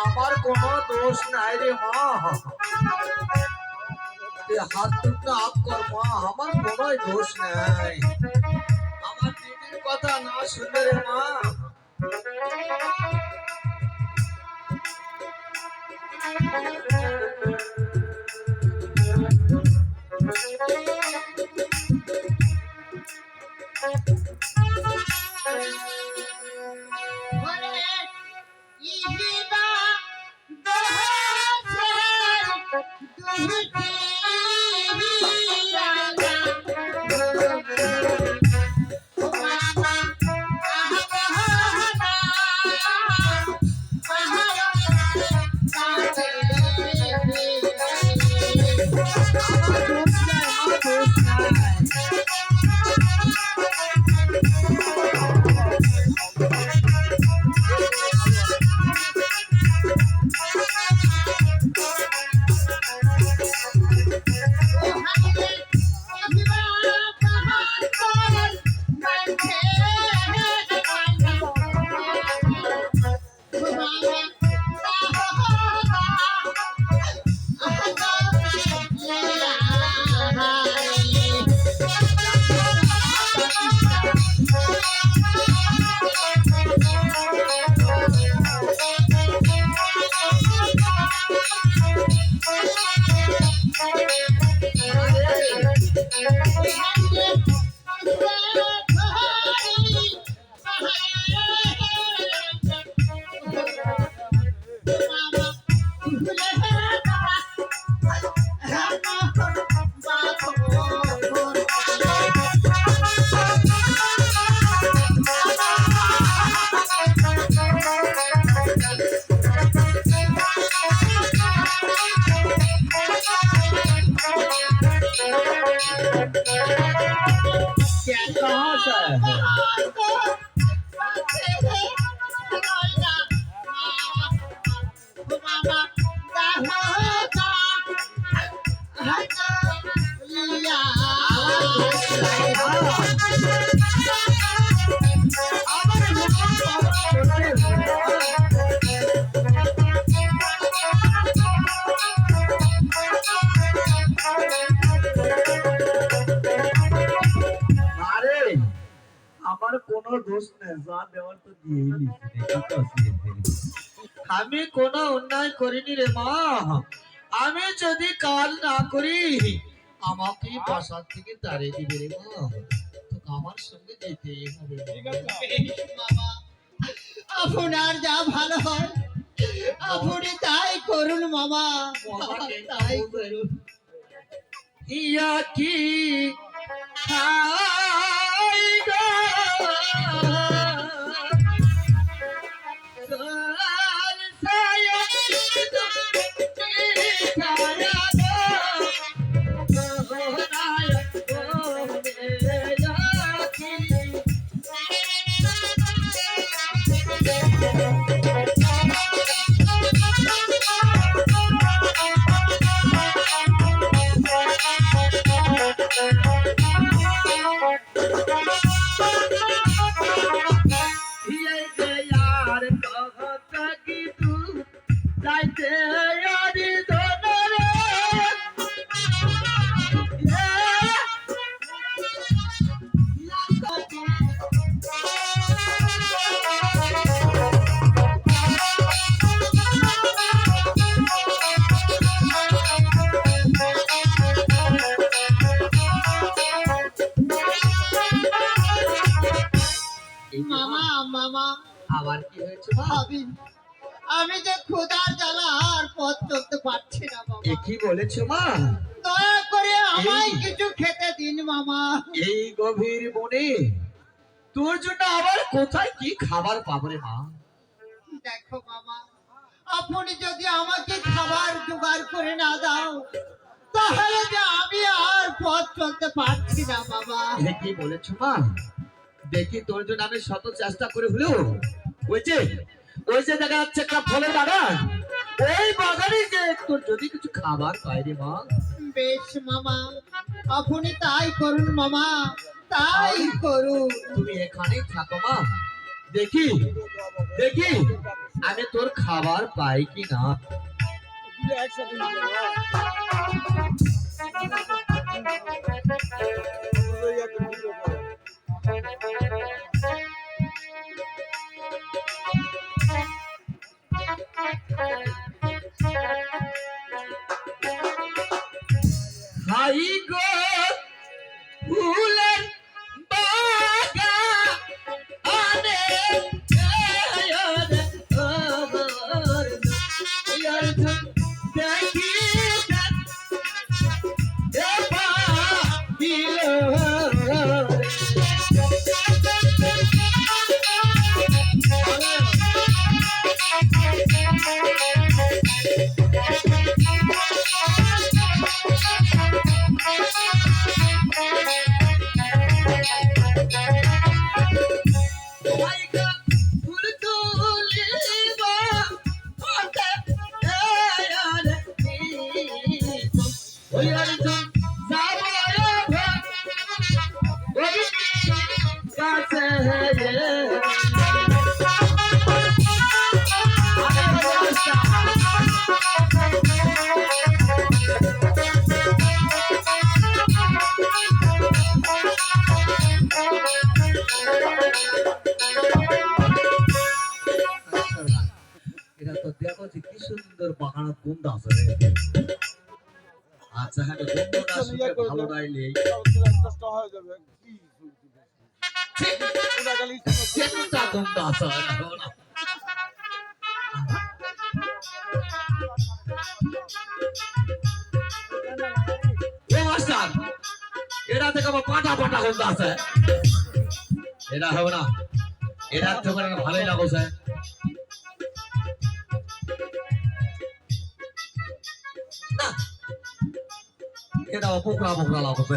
আমার কোনো দোষ নাই। রে মা হাত দুটো আপ কর মা আমার কোনো দোষ নাই। আমার দিদির কথা না শুনবে রে মা। Thank you. कहाँ से आए हो? দোষ যা দেওয়ার তো দিয়েই। আমি কোনো অন্যায় করিনি রে মা। আমি যদি কাজ না করি আমাকে বাসার থেকে তাড়িয়ে দিবে রে মা। আমার সঙ্গে যেতেই হবে আপনার যা ভালো হয় আপনি তাই করুন মামা। তাই করুন। ইয়া কি? খাই right there. আবার কি হয়েছে মা আমি যে ক্ষুধার জ্বালা আর পথ চলতে পারছি না বাবা এ কি বলেছ মা? দয়া করে আমায় কিছু খেতে দিন মামা। এই গভীর বনে তোর জন্য আবার কোথায় কি খাবার পাবো রে মা? দেখো মামা আপনি যদি আমাকে খাবার জোগাড় করে না দাও তাহলে যে আমি আর পথ চলতে পারছি না বাবা এ কি বলেছ মা? দেখি তোর জন্য আমি শত চেষ্টা করে হলেও ওই যে ওই যে দেখা যাচ্ছে একটা ফলের বাগান। ওই বাগানে যে তোর যদি কিছু খাবার পাই রে মা। বেশ মামা আপনি তাই করুন মামা তাই করুন। তুমি এখানেই থাকো মা। দেখি দেখি আমি তোর খাবার পাই কি না এটা তো দেখো যে কি সুন্দর বাগানত বন্ধ আছে রে বন্ধুটা শুনে ভালো লাগলে চেষ্টা বন্ধ আছে মাস্টার এটা থেকে আমার পাটা পাটা আছে। এটা হবে না। এটা তো করে ভালোই লাগছে। এটা পোকরা পোকরা লাগছে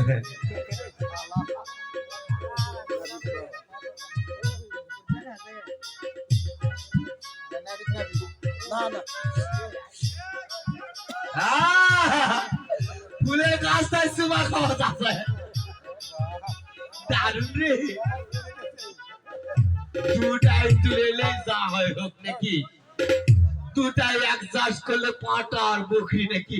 আহ! ফুলের গাছটায় সুমা খাওয়া যাচ্ছে দারুণ রে দুটাই তুলে যা হয় হোক নাকি দুটাই এক করলে পাটা আর বকরি নাকি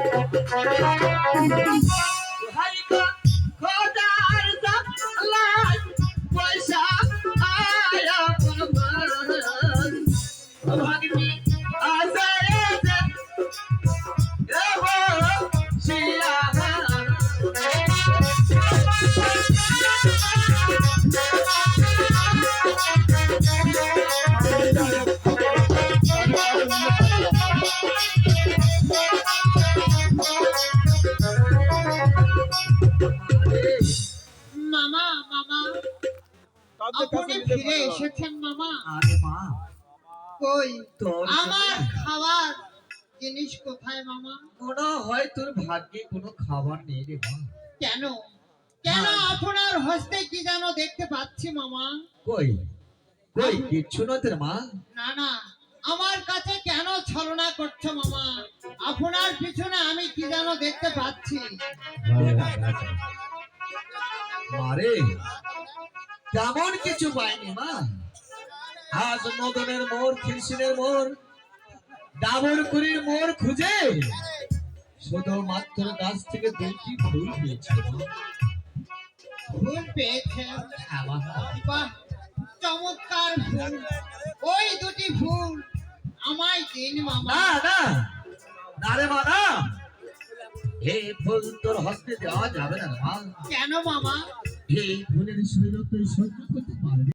গো ফুল আরে মা। কই? আমার খাবার জিনিস কোথায় মামা? মনে হয় তোর ভাগ্যে কোনো খাবার নেই রে মা। কেন? কেন। আপনার হস্তে কি যেন দেখতে পাচ্ছি মামা? কই? কই? কিচ্ছু না তোর মা? না না। আমার কাছে কেন ছলনা করছ মামা? আপনার পিছনে আমি কি যেন দেখতে পাচ্ছি? মারে তেমন কিছু পাইনি মা? আজ মদনের মোর খিরসিনের মোর ডাবর কুড়ির মোড় খুঁজে শুধুমাত্র গাছ থেকে দুইটি ফুল পেয়েছে। ফুল। বাহ চমৎকার ফুল। ওই দুটি ফুল আমায় দিন মামা। না না না রে মা না এই ফুল তোর হস্তে দেওয়া যাবে না কেন মামা? এই ফুলের শৈল তুই সহ্য করতে পারবি